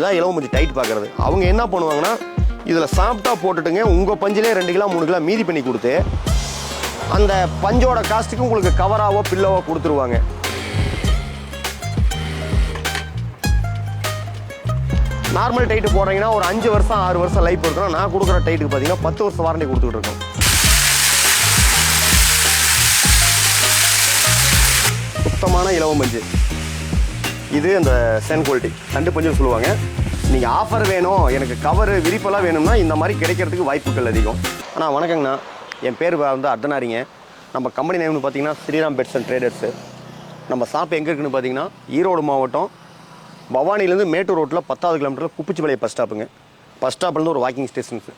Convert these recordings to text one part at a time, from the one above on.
இதுதான் இலவ மஞ்சள் டைட் பார்க்கறது. அவங்க என்ன பண்ணுவாங்கன்னா இதில் சாப்பிட்டா போட்டுட்டுங்க உங்கள் பஞ்சிலே ரெண்டு கிலோ மூணு கிலோ மீதி பண்ணி கொடுத்து அந்த பஞ்சோட காஸ்ட்டுக்கு உங்களுக்கு கவராவோ பில்லோவோ கொடுத்துருவாங்க. நார்மல் டைட்டு போடுறீங்கன்னா ஒரு அஞ்சு வருஷம் ஆறு வருஷம் லைஃப் இருக்கணும் நான் கொடுக்குற டைட்டுக்கு பார்த்தீங்கன்னா பத்து வருஷம் வாரண்டி கொடுத்துட்டு இருக்கோம். சுத்தமான இலவம் பஞ்சு இது அந்த சென் குவாலிட்டி தண்டு பஞ்சம் சொல்லுவாங்க. நீங்கள் ஆஃபர் வேணும் எனக்கு கவர் விரிப்பெல்லாம் வேணும்னா இந்த மாதிரி கிடைக்கிறதுக்கு வாய்ப்புகள் அதிகம். ஆனால் வணக்கங்கண்ணா. என் பேர் வந்து அர்த்தனாரிங்க நம்ம கம்பெனி நேம்னு பார்த்தீங்கன்னா ஸ்ரீராம் பெட்ஸ் அண்ட் ட்ரேடர்ஸு நம்ம ஷாப் எங்கே இருக்குன்னு பார்த்தீங்கன்னா ஈரோடு மாவட்டம் பவானிலேருந்து மேட்டூர் ரோட்டில் பத்தாவது கிலோமீட்டரில் குப்பிச்சிபாளையம் பஸ் ஸ்டாப்புங்க பஸ் ஸ்டாப்லேருந்து ஒரு வாக்கிங் ஸ்டேஷன்ஸு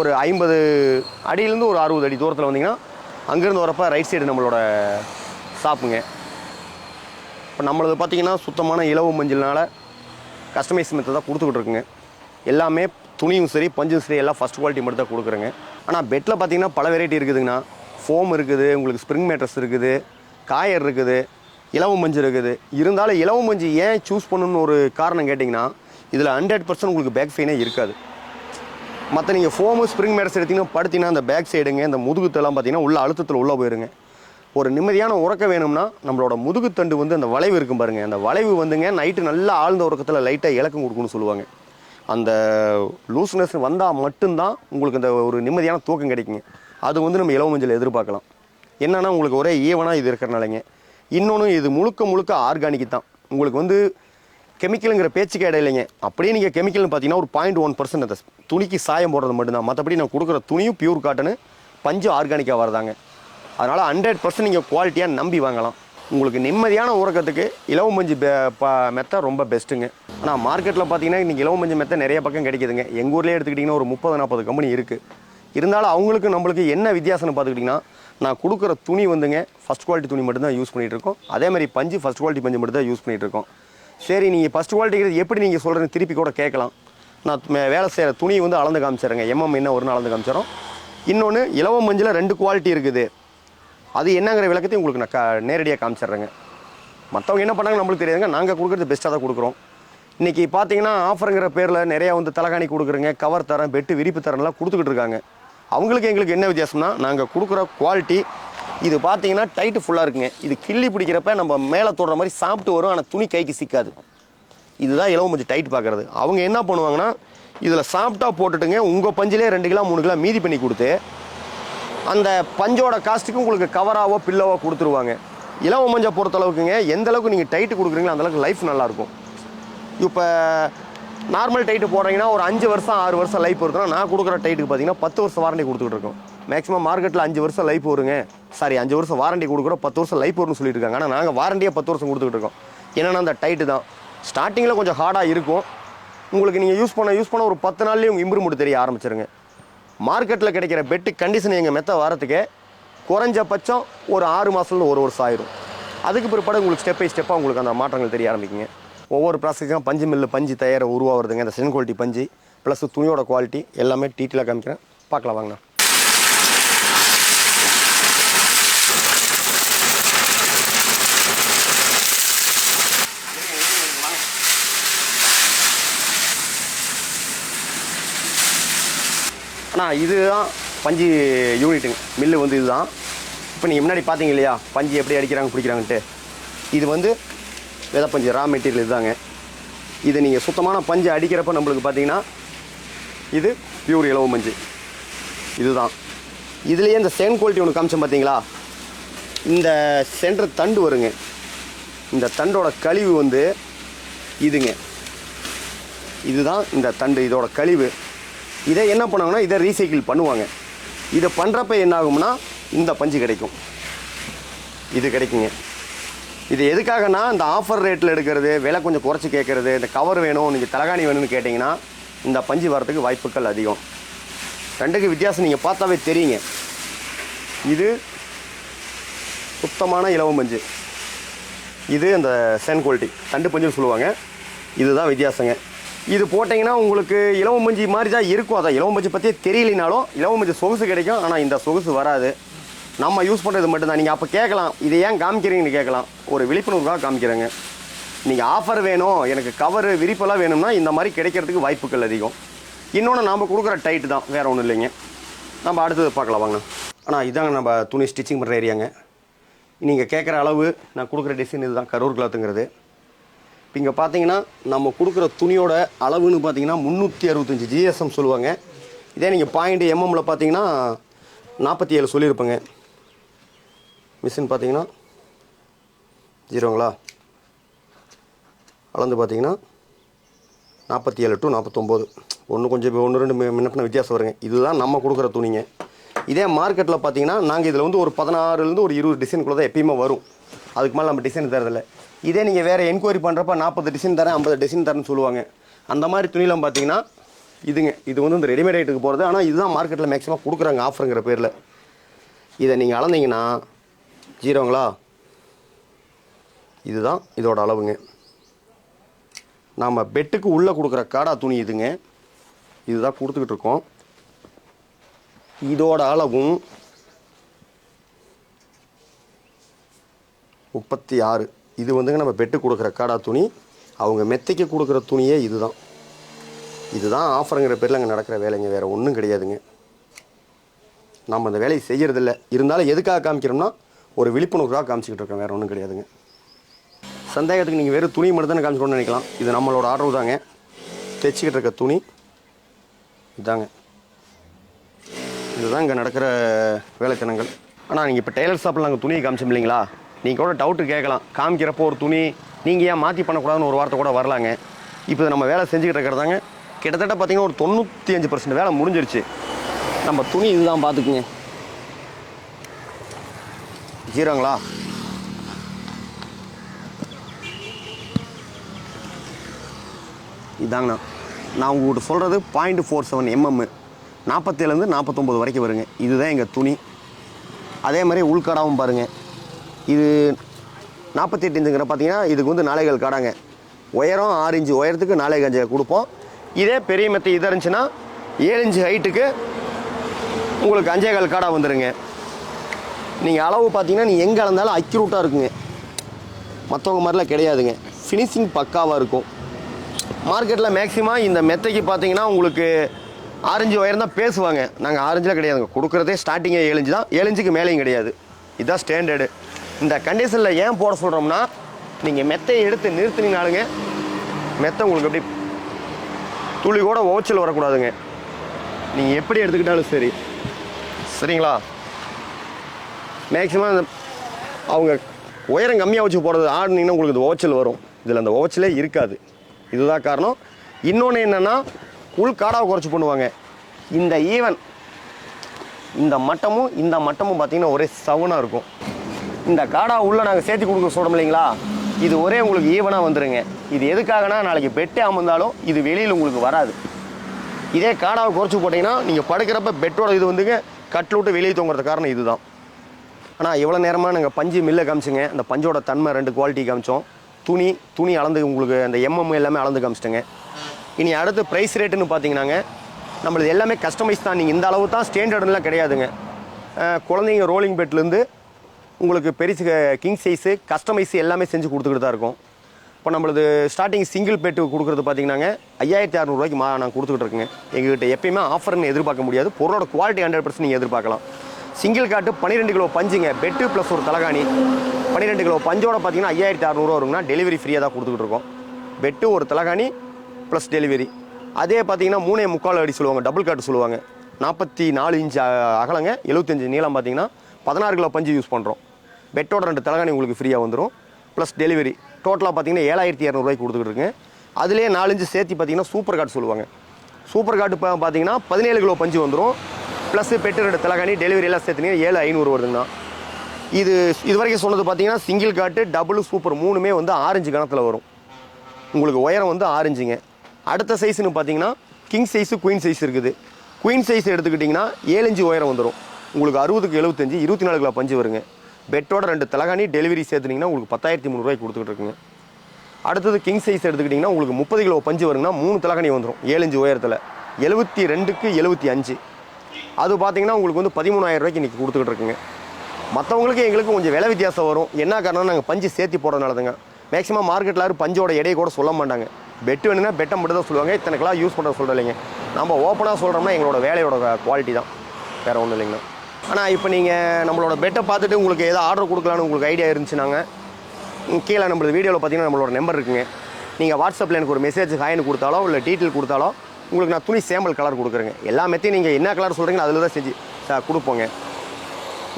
ஒரு ஐம்பது அடியிலேருந்து ஒரு அறுபது அடி தூரத்தில் வந்தீங்கன்னா அங்கேருந்து வரப்போ ரைட் சைடு நம்மளோட ஷாப்புங்க இப்போ நம்மளது பார்த்தீங்கன்னா சுத்தமான இலவு மஞ்சள்னால கஸ்டமைஸ் மெத்தை தான் கொடுத்துக்கிட்டு இருக்குங்க. எல்லாமே துணியும் சரி பஞ்சும் சரி எல்லாம் ஃபஸ்ட் குவாலிட்டி மட்டும் தான் கொடுக்குறேங்க. ஆனால் பெட்டில் பார்த்தீங்கன்னா பல வெரைட்டி இருக்குதுங்கண்ணா. ஃபோம் இருக்குது உங்களுக்கு ஸ்ப்ரிங் மேட்ரஸ் இருக்குது காயர் இருக்குது இலவு மஞ்சள் இருக்குது. இருந்தாலும் இலவு மஞ்சள் ஏன் சூஸ் பண்ணணும்னு ஒரு காரணம் கேட்டிங்கன்னா இதில் ஹண்ட்ரட் பர்சன்ட் உங்களுக்கு பேக் ஃபெயினே இருக்காது. மற்ற நீங்கள் ஃபோமு ஸ்ப்ரிங் மேட்ஸ் எடுத்திங்கன்னா படுத்திங்கன்னா அந்த பேக் சைடுங்க இந்த முதுகுத்தெல்லாம் பார்த்தீங்கன்னா உள்ள அழுத்தத்தில் உள்ளே போயிருங்க. ஒரு நிம்மதியான உறக்கம் வேணும்னா நம்மளோட முதுகுத்தண்டு வந்து அந்த வளைவு இருக்கும் பாருங்க. அந்த வளைவு வந்துங்க நைட்டு நல்லா ஆழ்ந்த உறக்கத்தில் லைட்டாக இலக்கம் கொடுக்குன்னு சொல்லுவாங்க. அந்த லூஸ்னஸ் வந்தால் மட்டும்தான் உங்களுக்கு அந்த ஒரு நிம்மதியான தூக்கம் கிடைக்குங்க. அது வந்து நம்ம இளவு மஞ்சள் எதிர்பார்க்கலாம். என்னன்னா உங்களுக்கு ஒரே ஈவனாக இது இருக்கிறனாலங்க. இன்னொன்று இது முழுக்க முழுக்க ஆர்கானிக் தான். உங்களுக்கு வந்து கெமிக்கலுங்கிற பேச்சுக்கு இடம் இல்லைங்க. அப்படியே நீங்கள் கெமிக்கல்னு பார்த்தீங்கன்னா ஒரு பாயிண்ட் ஒன் பர்சன்ட் அந்த துணிக்கு சாயம் போடுறது மட்டும்தான். மற்றபடி நான் கொடுக்குற துணியும் பியூர் காட்டனு பஞ்சு ஆர்கானிக்காக வரதாங்க அதனால் ஹண்ட்ரட் பர்சன்ட் நீங்கள் குவாலிட்டியாக நம்பி வாங்கலாம். உங்களுக்கு நிம்மதியான உறக்கத்துக்கு இலவு மஞ்சு ப மெத்தை ரொம்ப பெஸ்ட்டுங்க ஆனால் மார்க்கெட்டில் பார்த்தீங்கன்னா இன்றைக்கி இலவு மஞ்சு மெத்தை நிறைய பக்கம் கிடைக்குதுங்க. எங்கள் ஊர்லேயே எடுத்துக்கிட்டிங்கன்னா ஒரு முப்பது நாற்பது கம்பெனி இருக்குது இருந்தாலும் அவங்களுக்கு நம்மளுக்கு என்ன வித்தியாசம்னு பார்த்துக்கிட்டிங்கன்னா நான் கொடுக்குற துணி வந்துங்க ஃபஸ்ட் குவாலிட்டி துணி மட்டும்தான் யூஸ் பண்ணிகிட்டு இருக்கோம். அதே மாதிரி பஞ்சு ஃபஸ்ட் குவாலிட்டி பஞ்சு மட்டும் தான் யூஸ் பண்ணிகிட்டு இருக்கோம். சரி நீங்கள் ஃபஸ்ட் குவாலிட்டிங்கிறது எப்படி நீங்கள் சொல்கிறேன்னு திருப்பி கூட கேட்கலாம். நான் மே- வேலை செய்கிற துணி வந்து அளந்து காமிச்சிடுறேங்க. எம்எம் என்ன ஒரு நாள் அளந்து காமிச்சிடறோம். இன்னொன்று இலவ மஞ்சில் ரெண்டு குவாலிட்டி இருக்குது. அது என்னங்கிற விளக்கத்தையும் உங்களுக்கு நான் க நேரடியாக காமிச்சிடுறேங்க. மற்றவங்க என்ன பண்ணாங்க நம்மளுக்கு தெரியாதுங்க. நாங்கள் கொடுக்குறது பெஸ்ட்டாக தான் கொடுக்குறோம். இன்றைக்கி பார்த்தீங்கன்னா ஆஃபருங்கிற பேரில் நிறையா வந்து தலகாணி கொடுக்குறேங்க கவர் தரேன் பெட்டு விரிப்பு தரேன்லாம் கொடுத்துக்கிட்டு இருக்காங்க. அவங்களுக்கு எங்களுக்கு என்ன வித்தியாசம்னா நாங்கள் கொடுக்குற குவாலிட்டி இது பார்த்தீங்கன்னா டைட்டு ஃபுல்லாக இருக்குங்க. இது கிள்ளி பிடிக்கிறப்ப நம்ம மேலே தொடுற மாதிரி சாப்பிட்டு வரும் ஆனால் துணி கைக்கு சிக்காது. இதுதான் இலவ கொஞ்சம் டைட் பார்க்குறது அவங்க என்ன பண்ணுவாங்கன்னா இதில் சாப்பிட்டா போட்டுட்டுங்க உங்கள் பஞ்சிலே ரெண்டு கிலோ மூணு கிலோ மீதி பண்ணி கொடுத்து அந்த பஞ்சோட காஸ்ட்டுக்கு உங்களுக்கு கவராவோ பில்லோவோ கொடுத்துருவாங்க. இளவ மஞ்சள் பொறுத்தளவுக்குங்க எந்த அளவுக்கு நீங்கள் டைட்டு கொடுக்குறீங்களோ அந்தளவுக்கு லைஃப் நல்லாயிருக்கும். இப்போ நார்மல் டைட்டு போடுறீங்கன்னா ஒரு அஞ்சு வருஷம் ஆறு வருஷம் லைஃப் இருக்குன்னா நான் கொடுக்குற டைட்டுக்கு பார்த்தீங்கன்னா பத்து வருஷம் வாரண்டி கொடுத்துட்டு இருக்கோம். மேக்ஸிமம் மார்க்கெட்டில் அஞ்சு வருஷம் லைஃப் வருங்க. சாரி அஞ்சு வருஷம் வாரண்டி கொடுக்குறோம் பத்து வருஷம் லைஃப் வரும்னு சொல்லிட்டு இருக்காங்க ஆனால் நாங்கள் வாரண்டியாக பத்து வருஷம் கொடுத்துட்டு இருக்கோம். என்னென்னா அந்த டைட்டு தான். ஸ்டார்டிங்கில் கொஞ்சம் ஹார்டாக இருக்கும். உங்களுக்கு நீங்கள் யூஸ் பண்ண யூஸ் பண்ண ஒரு பத்து நாள்லேயே உங்கள் இம்ப்ரூவ்மெண்ட் தெரிய ஆரம்பிச்சிருங்க. மார்க்கெட்டில் கிடைக்கிற பெட்டு கண்டிஷன் எங்கள் மெத்த வரத்துக்கு குறைஞ்சபட்சம் ஒரு ஆறு மாதத்துலேருந்து ஒரு வருஷம் ஆயிரும். அதுக்கு பிற்பாடு உங்களுக்கு ஸ்டெப் பை ஸ்டெப்பாக உங்களுக்கு அந்த மாற்றங்கள் தெரிய ஆரம்பிக்குங்க. ஒவ்வொரு ப்ராசஸும் பஞ்சு மில்லு பஞ்சு தயார உருவாகிறதுங்க. இந்த சென் குவாலிட்டி பஞ்சு ப்ளஸ் துணியோட குவாலிட்டி எல்லாமே டீட்டெயிலாக காமிக்கிறேன். பார்க்கலாம் வாங்கண்ணா. அண்ணா இதுதான் பஞ்சு யூனிட்டுங்க மில்லு வந்து இதுதான். இப்போ நீங்கள் முன்னாடி பார்த்தீங்க இல்லையா பஞ்சு எப்படி அடிக்கிறாங்க பிடிக்கிறாங்கன்ட்டு. இது வந்து விதை பஞ்சு ரா மெட்டீரியல் இதுதாங்க. இது நீங்கள் சுத்தமான பஞ்சு அடிக்கிறப்ப நம்மளுக்கு பார்த்தீங்கன்னா இது பியூர் இலவ மஞ்சு இதுதான். இதுலேயே இந்த சேன் குவாலிட்டி ஒன்று காமிச்சோம் பார்த்தீங்களா இந்த சென்டர் தண்டு வருங்க. இந்த தண்டோட கழிவு வந்து இதுங்க. இதுதான் இந்த தண்டு இதோட கழிவு. இதை என்ன பண்ணுவாங்கன்னா இதை ரீசைக்கிள் பண்ணுவாங்க. இதை பண்ணுறப்ப என்ன ஆகும்னா இந்த பஞ்சு கிடைக்கும். இது கிடைக்குங்க. இது எதுக்காகனா இந்த ஆஃபர் ரேட்டில் எடுக்கிறது விலை கொஞ்சம் குறைச்சி கேட்குறது இந்த கவர் வேணும் நீங்கள் தலகாணி வேணும்னு கேட்டிங்கன்னா இந்த பஞ்சு வரத்துக்கு வாய்ப்புகள் அதிகம். ரெண்டுக்கு வித்தியாசம் நீங்கள் பார்த்தாவே தெரியுங்க. இது சுத்தமான இலவ பஞ்சு. இது அந்த சென் குவாலிட்டி தண்டு பஞ்சுன்னு சொல்லுவாங்க. இதுதான் வித்தியாசங்க. இது போட்டிங்கன்னா உங்களுக்கு இலவ மஞ்சி மாதிரி தான் இருக்கும். அதான் இலவ மஞ்சி பற்றியே தெரியலினாலும் இலவ மஞ்சி சொகுசு கிடைக்கும். ஆனால் இந்த சொகுசு வராது. நம்ம யூஸ் பண்ணுறது மட்டும்தான். நீங்கள் அப்போ கேட்கலாம். இதை ஏன் காமிக்கிறீங்கன்னு கேட்கலாம். ஒரு விழிப்புணர்வுக்காக காமிக்கிறேங்க. நீங்கள் ஆஃபர் வேணும். எனக்கு கவர் விரிப்பெல்லாம் வேணும்னா இந்த மாதிரி கிடைக்கிறதுக்கு வாய்ப்புகள் அதிகம். இன்னொன்று நாம் கொடுக்குற டைட்டு தான். வேறு ஒன்றும் இல்லைங்க. நம்ம அடுத்தது பார்க்கலாம். வாங்க. ஆனால் இதாங்க நம்ம துணி ஸ்டிச்சிங் பண்ணுற ஏரியாங்க நீங்கள் கேட்குற அளவு நான் கொடுக்குற டிசைன் இதுதான். கரூர் கிளாத்துங்கிறது இங்கே பார்த்தீங்கன்னா நம்ம கொடுக்குற துணியோட அளவுன்னு பார்த்தீங்கன்னா முந்நூற்றி அறுபத்தஞ்சி ஜிஎஸ்எம் சொல்லுவாங்க. இதே நீங்கள் பாயிண்ட் எம்எம்மில் பார்த்தீங்கன்னா நாற்பத்தி ஏழு சொல்லியிருப்பேங்க. மிஷின் பார்த்தீங்கன்னா ஜீரோங்களா? அளந்து பார்த்தீங்கன்னா நாற்பத்தி ஏழு டு நாற்பத்தொம்போது ஒன்று கொஞ்சம் ஒன்று ரெண்டு மி- வித்தியாசம் வருங்க. இதுதான் நம்ம கொடுக்குற துணிங்க. இதே மார்க்கெட்டில் பார்த்தீங்கன்னா நாங்கள் இதில் வந்து ஒரு பதினாறுலேருந்து ஒரு இருபது டிசைனுக்குள்ளே தான் எப்பயுமே வரும். அதுக்கு மேலே நம்ம டிசைன் தரதில்லை. இதே நீங்கள் வேறு என்கொயரி பண்ணுறப்ப நாற்பது டிசைன் தரேன் ஐம்பது டிசைன் தரேன்னு சொல்லுவாங்க. அந்த மாதிரி துணிலாம் பார்த்தீங்கன்னா இதுங்க இது வந்து இந்த ரெடிமேட் ஐட்டுக்கு போகிறது ஆனால் இதுதான் மார்க்கெட்டில் மேக்ஸிமம் கொடுக்குறாங்க ஆஃபருங்கிற பேரில். இதை நீங்கள் அளந்தீங்கன்னா ஜீரோங்களா இதுதான் இதோட அளவுங்க. நாம் பெட்டுக்கு உள்ளே கொடுக்குற காடா துணி இதுங்க. இதுதான் கொடுத்துக்கிட்டு இருக்கோம். இதோட அளவும் முப்பத்தி ஆறு. இது வந்துங்க நம்ம பெட்டு கொடுக்குற காடா துணி. அவங்க மெத்தைக்கு கொடுக்குற துணியே இதுதான். இதுதான் ஆஃபருங்கிற பேரில் அங்கே நடக்கிற வேலைங்க. வேறு ஒன்றும் கிடையாதுங்க. நம்ம அந்த வேலையை செய்கிறதில்ல இருந்தாலும் எதுக்காக காமிக்கிறோம்னா ஒரு விழிப்புணர்வுக்காக காமிச்சிக்கிட்டு இருக்கோம். வேறு ஒன்றும் கிடையாதுங்க. சந்தேகத்துக்கு நீங்கள் வெறும் துணி மட்டும் தானே காமிச்சிக்கணும்னு நினைக்கலாம். இது நம்மளோட ஆர்டர் தாங்க. தைச்சிக்கிட்டு இருக்க துணி. இதாங்க. இதுதான் இங்கே நடக்கிற வேலைத்தனங்கள். ஆனால் நீங்கள் இப்போ டெய்லர் ஷாப்பில் நாங்கள் துணியை காமிச்சோம் இல்லைங்களா? நீங்கள் கூட டவுட்டு கேட்கலாம். காமிக்கிறப்போ ஒரு துணி நீங்கள் ஏன் மாற்றி பண்ணக்கூடாதுன்னு ஒரு வார்த்தை கூட வரலாங்க. இப்போ நம்ம வேலை செஞ்சுக்கிட்டு இருக்கிறதாங்க கிட்டத்தட்ட பார்த்தீங்கன்னா ஒரு தொண்ணூற்றி அஞ்சு பர்சன்ட் வேலை முடிஞ்சிருச்சு. நம்ம துணி இதுதான் பார்த்துக்குங்க. ஜீரோங்களா? இதாங்கண்ணா. நான் உங்கள்கிட்ட சொல்கிறது பாயிண்ட் ஃபோர் செவன் எம்எம் நாற்பத்தேழுலேருந்து நாற்பத்தொம்போது வரைக்கும் வருங்க. இதுதான் எங்கள் துணி. அதே மாதிரி உள்கடாவும் பாருங்கள் இது நாற்பத்தெட்டு இன்ச்சுங்கிற பார்த்தீங்கன்னா இதுக்கு வந்து நாளைகள் காடாங்க. உயரம் ஆறு இன்ச்சு. உயரத்துக்கு நாளை கஞ்சை கொடுப்போம். இதே பெரிய மெத்தை இதாக இருந்துச்சுன்னா ஏழு இன்ச்சு ஹைட்டுக்கு உங்களுக்கு அஞ்சேகால் காடாக வந்துடுங்க நீங்கள் அளவு பார்த்தீங்கன்னா நீ எங்கே அளந்தாலும் அக்யூரூட்டாக இருக்குங்க. மற்றவங்க மாதிரிலாம் கிடையாதுங்க. ஃபினிஷிங் பக்காவாக இருக்கும். மார்க்கெட்டில் மேக்ஸிமம் இந்த மெத்தைக்கு பார்த்தீங்கன்னா உங்களுக்கு ஆரஞ்சு ஒயர் தான் பேசுவாங்க. நாங்கள் ஆரஞ்சில் கிடையாதுங்க. கொடுக்குறதே ஸ்டார்டிங்கே ஏழு தான். ஏழஞ்சுக்கு மேலேயும் கிடையாது. இதுதான் ஸ்டாண்டர்டு இந்த கண்டிஷனில் ஏன் போட சொல்கிறோம்னா நீங்கள் மெத்தையை எடுத்து நிறுத்தினீங்கனாலுங்க மெத்தை உங்களுக்கு அப்படி துளி கூட ஓச்சல் வரக்கூடாதுங்க. நீங்கள் எப்படி எடுத்துக்கிட்டாலும் சரி. சரிங்களா? மேக்ஸிமம் அந்த அவங்க உயரம் கம்மியாக வச்சு போகிறது ஆடுனீங்கன்னா உங்களுக்கு இந்த ஓச்சல் வரும். இதில் அந்த ஓச்சலே இருக்காது. இதுதான் காரணம். இன்னொன்று என்னென்னா உள் காடாவை குறைச்சி பண்ணுவாங்க. இந்த ஈவன் இந்த மட்டமும் இந்த மட்டமும் பார்த்தீங்கன்னா ஒரே சவுனாக இருக்கும். இந்த காடா உள்ளே நாங்கள் சேர்த்து கொடுக்க சொல்கிறோம் இல்லைங்களா? இது ஒரே உங்களுக்கு ஈவனாக வந்துடுங்க இது எதுக்காகனா நாளைக்கு பெட்டே அமர்ந்தாலும் இது வெளியில் உங்களுக்கு வராது. இதே காடாவை குறைச்சி போட்டிங்கன்னா நீங்கள் படுக்கிறப்ப பெட்டோட இது வந்துங்க கட்டில் விட்டு வெளியே தொங்குறது காரணம் இதுதான். ஆனால் எவ்வளோ நேரமாக நாங்கள் பஞ்சு மில்லை காமிச்சுங்க. அந்த பஞ்சோட தன்மை ரெண்டு குவாலிட்டி காமிச்சோம். துணி துணி அளந்து உங்களுக்கு அந்த எம்எம் எல்லாமே அளந்து காமிச்சிட்டேங்க. இனி அடுத்து ப்ரைஸ் ரேட்டுன்னு பார்த்தீங்கன்னாங்க நம்மளது எல்லாமே கஸ்டமைஸ் தான். நீங்கள் இந்த அளவு தான் ஸ்டாண்டர்டுலாம் கிடையாதுங்க. குழந்தைங்க ரோலிங் பெட்லேருந்து உங்களுக்கு பெரிய கிங் சைஸு கஸ்டமைஸ் எல்லாமே செஞ்சு கொடுத்துக்கிட்டு தான் இருக்கும். இப்போ நம்மளது ஸ்டார்டிங் சிங்கிள் பெட்டு கொடுக்குறது பார்த்தீங்கன்னாங்க ஐயாயிரத்தி அறநூறுவாய்க்கு மா நான் கொடுத்துக்கிட்டு இருக்கேங்க. எங்ககிட்ட எப்பயுமே ஆஃபர்னு எதிர்பார்க்க முடியாது. பொருளோட குவாலிட்டி ஹண்ட்ரட் பர்சன்ட் நீங்கள் எதிர்பார்க்கலாம். சிங்கிள் காட்டு பன்னிரெண்டு கிலோ பஞ்சுங்க. பெட்டு ப்ளஸ் ஒரு தலகாணி. பன்னிரெண்டு கிலோ பஞ்சோட பார்த்தீங்கன்னா ஐயாயிரத்தி அறநூறுவா வருங்கன்னா டெலிவரி ஃப்ரீயாக தான் கொடுத்துக்கிட்டு இருக்கோம். பெட்டு ஒரு தலகாணி ப்ளஸ் டெலிவரி அதே பார்த்தீங்கன்னா மூணே முக்கால் அடி சொல்லுவாங்க. டபுள் காட்டு சொல்லுவாங்க. நாற்பத்தி நாலு இன்ச்சு அகலங்க. எழுபத்தஞ்சு நீளம் பார்த்தீங்கன்னா பதினாறு கிலோ பஞ்சு யூஸ் பண்ணுறோம் பெட்டோட ரெண்டு தலகாணி உங்களுக்கு ஃப்ரீயாக வந்துடும் ப்ளஸ் டெலிவரி டோட்டலாக பார்த்தீங்கன்னா ஏழாயிரத்தி இரநூறுவாய்க்கு கொடுத்துக்கிட்டு இருக்குங்க அதுலேயே நாலஞ்சு சேர்த்து பார்த்தீங்கன்னா சூப்பர் கார்டு சொல்லுவாங்க. சூப்பர் கார்டு இப்போ பார்த்தீங்கன்னா பதினேழு கிலோ பஞ்சு வந்துடும் ப்ளஸ் பெட்டு ரெண்டு தலகாணி டெலிவரி எல்லாம் சேர்த்துனீங்கன்னா ஏழு ஐநூறு வருதுங்கண்ணா. இது இது வரைக்கும் சொன்னது பார்த்தீங்கன்னா சிங்கிள் காட்டு டபுள் சூப்பர் மூணுமே வந்து ஆரஞ்சு கணத்தில் வரும். உங்களுக்கு உயரம் வந்து ஆரஞ்சுங்க அடுத்த சைஸ்னு பார்த்தீங்கன்னா கிங் சைஸு குயின் சைஸ் இருக்குது. குயின் சைஸ் எடுத்துக்கிட்டிங்கன்னா ஏழு இன்ச்சு உயரம் வந்துடும் உங்களுக்கு அறுபதுக்கு எழுபத்தஞ்சு இருபத்தி நாலு கிலோ பஞ்சு வருங்க. பெட்டோட ரெண்டு தலகாணி டெலிவரி சேர்த்துனீங்கன்னா உங்களுக்கு பத்தாயிரத்தி முந்நூறுவாய்க்கு கொடுத்துக்கிட்டு இருக்குங்க. அடுத்தது கிங் சைஸ் எடுத்துக்கிட்டிங்கன்னா உங்களுக்கு முப்பது கிலோ பஞ்சு வருங்கன்னா மூணு தலகாணி வந்துடும் ஏழு இன்ச்சு உயரத்தில். எழுபத்தி ரெண்டுக்கு எழுபத்தி அஞ்சு. அது பார்த்தீங்கன்னா உங்களுக்கு வந்து பதிமூணாயிரம் ரூபாய்க்கு இன்றைக்கி கொடுத்துக்கிட்டு இருக்குங்க. மற்றவங்களுக்கு எங்களுக்கு கொஞ்சம் விலை வித்தியாசம் வரும். என்ன காரணம் நாங்கள் பஞ்சு சேர்த்தி போடுறதுனாலதுங்க. மேக்ஸிமம் மார்க்கெட்டில் யாரும் பஞ்சோட எடையை கூட சொல்ல மாட்டாங்க. பெட் வேணும்னா பெட்டை மட்டும் தான் சொல்லுவாங்க. இத்தனை கிலோ யூஸ் பண்ணுற சொல்கிறோம் இல்லைங்க. நம்ம ஓப்பனாக சொல்கிறோம்னா எங்களோட வேலையோட குவாலிட்டி தான். வேறு ஒன்றும் இல்லைங்கண்ணா. ஆனால் இப்போ நீங்கள் நம்மளோட பெட்டை பார்த்துட்டு உங்களுக்கு ஏதோ ஆர்டர் கொடுக்கலான்னு உங்களுக்கு ஐடியா இருந்துச்சுனாங்க கீழே நம்மளோட வீடியோவில் பார்த்தீங்கன்னா நம்மளோட நம்பர் இருக்குங்க. நீங்கள் வாட்ஸ்அப்பில் எனக்கு ஒரு மெசேஜ் ஹாயின் கொடுத்தாலோ இல்லை டீட்டெயில் கொடுத்தாலோ உங்களுக்கு நான் துணி சேம்பிள் கலர் கொடுக்குறேங்க. எல்லா மெத்தையும் நீங்கள் என்ன கலர் சொல்கிறீங்களோ அதில் தான் செஞ்சு சார் கொடுப்போங்க.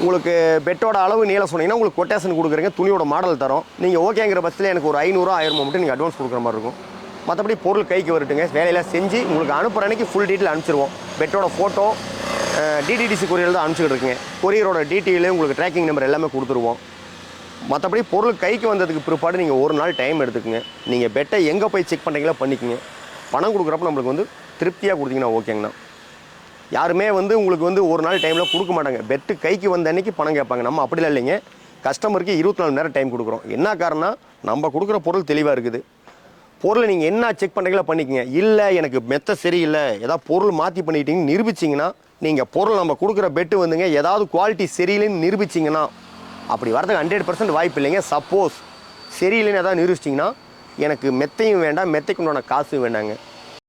உங்களுக்கு பெட்டோட அளவு நீளம் சொன்னீங்கன்னா உங்களுக்கு கொட்டேஷன் கொடுக்குறீங்க. துணியோட மாடல் தரோம். நீங்கள் ஓகேங்கிற பட்சத்தில் எனக்கு ஒரு ஐநூறுரூவா ஆயிரம் மட்டும் நீங்கள் அட்வான்ஸ் கொடுக்குற மாதிரி இருக்கும். மற்றபடி பொருள் கைக்கு வரட்டுங்க. வேலையெல்லாம் செஞ்சு உங்களுக்கு அனுப்புகிற அன்னைக்கு ஃபுல் டீட்டெயில் அனுப்பிச்சிருவோம். பெட்டோட ஃபோட்டோ டிடிடிசி கொரியர் தான் அனுப்பிச்சிட்டு இருக்கீங்க கொரியரோட டீட்டெயிலே உங்களுக்கு ட்ராக்கிங் நம்பர் எல்லாமே கொடுத்துருவோம். மற்றபடி பொருள் கைக்கு வந்ததுக்கு பிற்பாடு நீங்கள் ஒரு நாள் டைம் எடுத்துக்கோங்க. நீங்கள் பெட்டை எங்கே போய் செக் பண்ணுறீங்களோ பண்ணிக்கங்க. பணம் கொடுக்குறப்ப நம்மளுக்கு வந்து திருப்தியாக கொடுத்தீங்கன்னா ஓகேங்கண்ணா யாருமே வந்து உங்களுக்கு வந்து ஒரு நாள் டைமில் கொடுக்க மாட்டாங்க. பெட்டு கைக்கு வந்த அன்னைக்கு பணம் கேட்பாங்க. நம்ம அப்படிலாம் இல்லைங்க. கஸ்டமருக்கு இருபத்தி நாலு நேரம் டைம் கொடுக்குறோம். என்ன காரணம் நம்ம கொடுக்குற பொருள் தெளிவாக இருக்குது. பொருளை நீங்கள் என்ன செக் பண்ணுறீங்களோ பண்ணிக்கங்க. இல்லை எனக்கு மெத்த சரியில்லை. ஏதாவது பொருள் மாற்றி பண்ணிட்டீங்கன்னு நிரூபிச்சிங்கன்னா நீங்கள் பொருள் நம்ம கொடுக்குற பெட்டு வந்துங்க ஏதாவது குவாலிட்டி சரியில்லைன்னு நிரூபிச்சிங்கன்னா அப்படி வரதுக்கு ஹண்ட்ரட் பர்சன்ட் வாய்ப்பு இல்லைங்க. சப்போஸ் சரியில்லைன்னு ஏதாவது நிரூபிச்சிங்கன்னா எனக்கு மெத்தையும் வேண்டாம் மெத்தைக்கு உண்டான காசும் வேண்டாங்க.